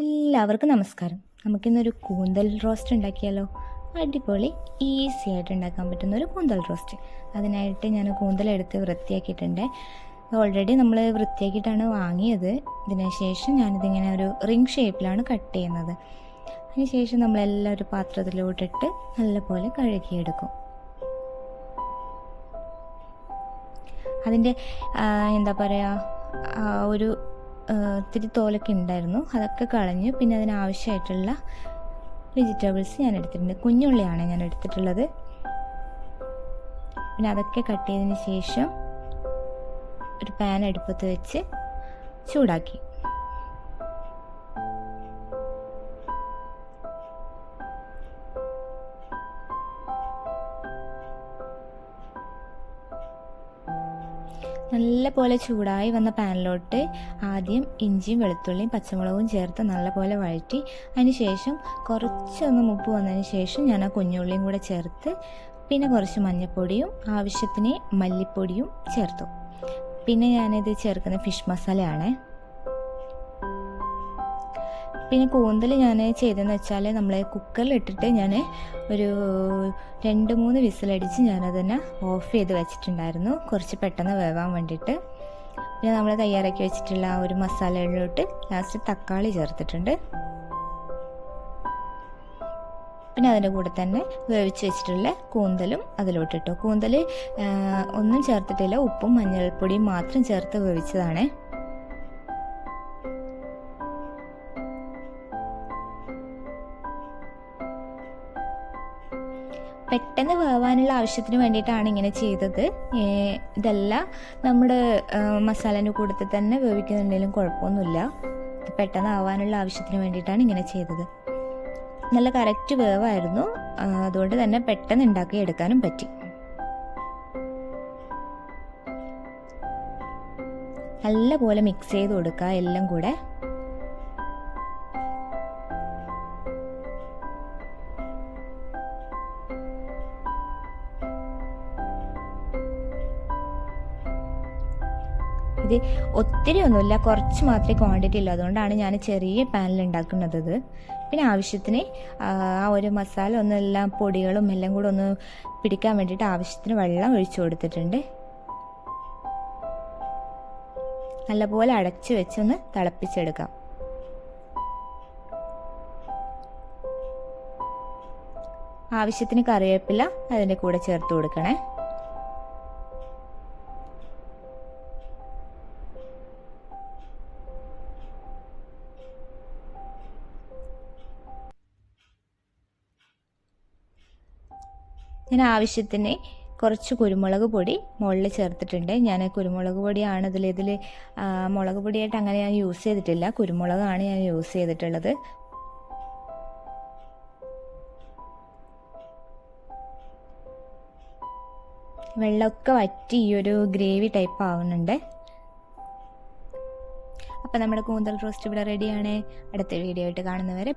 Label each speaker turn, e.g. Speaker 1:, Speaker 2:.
Speaker 1: എല്ലാവർക്കും നമസ്കാരം. നമുക്കിന്നൊരു കൂന്തൽ റോസ്റ്റ് ഉണ്ടാക്കിയാലോ? അടിപൊളി ഈസി ആയിട്ട് ഉണ്ടാക്കാൻ പറ്റുന്ന ഒരു കൂന്തൽ റോസ്റ്റ് അതിനായിട്ട് ഞാൻ കൂന്തലെടുത്ത് വൃത്തിയാക്കിയിട്ടുണ്ട്. ഓൾറെഡി നമ്മൾ വൃത്തിയാക്കിയിട്ടാണ് വാങ്ങിയത്. ഇതിന് ശേഷം ഞാനിതിങ്ങനെ ഒരു റിംഗ് ഷേപ്പിലാണ് കട്ട് ചെയ്യുന്നത്. അതിനുശേഷം നമ്മളെല്ലാം ഒരു പാത്രത്തിലോട്ടിട്ട് നല്ലപോലെ കഴുകിയെടുക്കും. അതിന്റെ എന്താ പറയുക ഒരു ആ, ഇത്തിരി തോലൊക്കെ ഉണ്ടായിരുന്നു. അതൊക്കെ കളഞ്ഞു പിന്നെ അതിനാവശ്യമായിട്ടുള്ള വെജിറ്റബിൾസ് ഞാൻ എടുത്തിട്ടുണ്ട്. കുഞ്ഞുള്ളിയാണ് ഞാൻ എടുത്തിട്ടുള്ളത്. പിന്നെ അതൊക്കെ കട്ട് ചെയ്തതിന് ശേഷം ഒരു പാൻ അടുപ്പത്ത് വെച്ച് ചൂടാക്കി. നല്ല പോലെ ചൂടായി വന്ന പാനിലോട്ട് ആദ്യം ഇഞ്ചിയും വെളുത്തുള്ളിയും പച്ചമുളകും ചേർത്ത് നല്ലപോലെ വഴറ്റി. അതിന് ശേഷം കുറച്ചൊന്ന് മുപ്പ് വന്നതിന് ശേഷം ഞാൻ ആ കുഞ്ഞുള്ളിയും കൂടെ ചേർത്ത് പിന്നെ കുറച്ച് മഞ്ഞൾപ്പൊടിയും ആവശ്യത്തിന് മല്ലിപ്പൊടിയും ചേർത്തു. പിന്നെ ഞാനിത് ചേർക്കുന്ന ഫിഷ് മസാലയാണ്. പിന്നെ കൂന്തൽ ഞാൻ ചെയ്തതെന്ന് വെച്ചാൽ നമ്മൾ കുക്കറിൽ ഇട്ടിട്ട് ഞാൻ ഒരു രണ്ട് മൂന്ന് വിസിലടിച്ച് ഞാനതിനെ ഓഫ് ചെയ്ത് വെച്ചിട്ടുണ്ടായിരുന്നു. കുറച്ച് പെട്ടെന്ന് വേവാൻ വേണ്ടിയിട്ട്. പിന്നെ നമ്മൾ തയ്യാറാക്കി വെച്ചിട്ടുള്ള ഒരു മസാലയിലോട്ട് ലാസ്റ്റ് തക്കാളി ചേർത്തിട്ടുണ്ട്. പിന്നെ അതിന്റെ കൂടെ തന്നെ വേവിച്ച് വെച്ചിട്ടുള്ള കൂന്തലും അതിലോട്ടിട്ടു. കൂന്തൽ ഒന്നും ചേർത്തിട്ടില്ല. ഉപ്പും മഞ്ഞൾപ്പൊടിയും മാത്രം ചേർത്ത് വേവിച്ചതാണേ. പെട്ടെന്ന് വേവാനുള്ള ആവശ്യത്തിന് വേണ്ടിയിട്ടാണ് ഇങ്ങനെ ചെയ്തത്. ഇതെല്ലാം നമ്മുടെ മസാലേന്റെ കൂട്ടത്തിൽ തന്നെ വേവിക്കുന്നുണ്ടെങ്കിലും കുഴപ്പമൊന്നുമില്ല. പെട്ടെന്ന് ആവാനുള്ള ആവശ്യത്തിന് വേണ്ടിയിട്ടാണ് ഇങ്ങനെ ചെയ്തത്. നല്ല കറക്റ്റ് വേവായിരുന്നു. അതുകൊണ്ട് തന്നെ പെട്ടെന്ന് ഉണ്ടാക്കി എടുക്കാനും പറ്റി. നല്ല പോലെ മിക്സ് ചെയ്ത് കൊടുക്കുക എല്ലാം കൂടെ. ഇത് ഒത്തിരി ഒന്നുമില്ല കുറച്ച് മാത്രമേ ക്വാണ്ടിറ്റി ഉള്ളൂ. അതുകൊണ്ടാണ് ഞാൻ ചെറിയ പാനിൽ ഉണ്ടാക്കുന്നത് പിന്നെ ആവശ്യത്തിന് ആ ആ ഒരു മസാല ഒന്നെല്ലാം പൊടികളും എല്ലാം കൂടെ ഒന്ന് പിടിക്കാൻ വേണ്ടിയിട്ട് ആവശ്യത്തിന് വെള്ളം ഒഴിച്ചു കൊടുത്തിട്ടുണ്ട്. നല്ലപോലെ അടച്ചു വെച്ചൊന്ന് തിളപ്പിച്ചെടുക്കാം. ആവശ്യത്തിന് കറിവേപ്പില അതിന്റെ കൂടെ ചേർത്ത് കൊടുക്കണേ. ഞാൻ ആവശ്യത്തിന് കുറച്ച് കുരുമുളക് പൊടി മുകളിൽ ചേർത്തിട്ടുണ്ട്. ഞാൻ കുരുമുളക് പൊടിയാണ് ഇതിൽ ഇതിൽ മുളക് പൊടിയായിട്ട് അങ്ങനെ ഞാൻ യൂസ് ചെയ്തിട്ടില്ല. കുരുമുളകാണ് ഞാൻ യൂസ് ചെയ്തിട്ടുള്ളത്. വെള്ളമൊക്കെ വറ്റി ഈ ഒരു ഗ്രേവി ടൈപ്പ് ആവുന്നുണ്ട്. അപ്പം നമ്മുടെ കൂന്തൽ റോസ്റ്റ് ഇവിടെ റെഡിയാണ് അടുത്ത വീഡിയോ ആയിട്ട് കാണുന്നവരെ